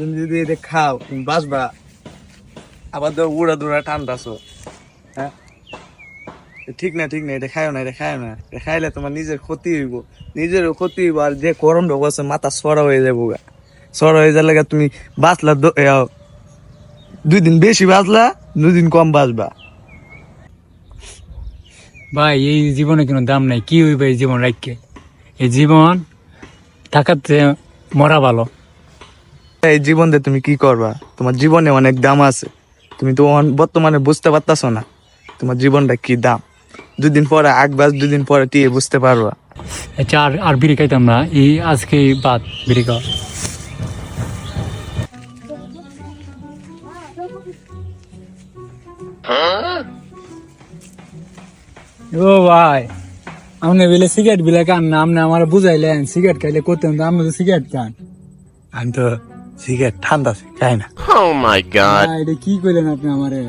তুমি যদি এটা খাও, তুমি বাঁচবা। আবার তো উড়া দুরা ঠান্ডাছো হ্যাঁ? ঠিক না ঠিক না, এটা খাইও না, এটা খাইও না। এটা খাইলে তোমার নিজের ক্ষতি হইব। নিজেরও ক্ষতি হইব আর যে গরম ঢোক আছে, মাথা সরা হয়ে যাব গা। সরা হয়ে যালে গা তুমি বাঁচলা দুই দিন বেশি বাঁচলা, দুই দিন কম বাঁচবা। ভাই, এই জীবনে কোনো দাম নাই। কি হইবে এই জীবন রাখকে এই জীবন থাকাতে মরা ভালো। এই জীবন দিয়ে তুমি কি করবা? তোমার জীবনে অনেক দাম আছে। তুমি তো বর্তমানে বুঝতে পারতাছো না তোমার জীবনটা কি দাম। দুদিন পরে আগ বাস দুদিন পরে টিয়ে বুঝতে পারবা। আচ্ছা আর আর বিড়ি খাইতাম না। এই আজকে বাদ বিড়ি খাওয়া। ও ভাই আপনি বলে সিগারেট বিলে খান না আপনি আমার বুঝাইলেন সিগারেট খাইলে করতেন তো আপনি তো সিগারেট খান। আমি তো সিগারেট ঠান্ডা খাই না। ও মাই গড এটা কি কইলেন আপনি আমারে?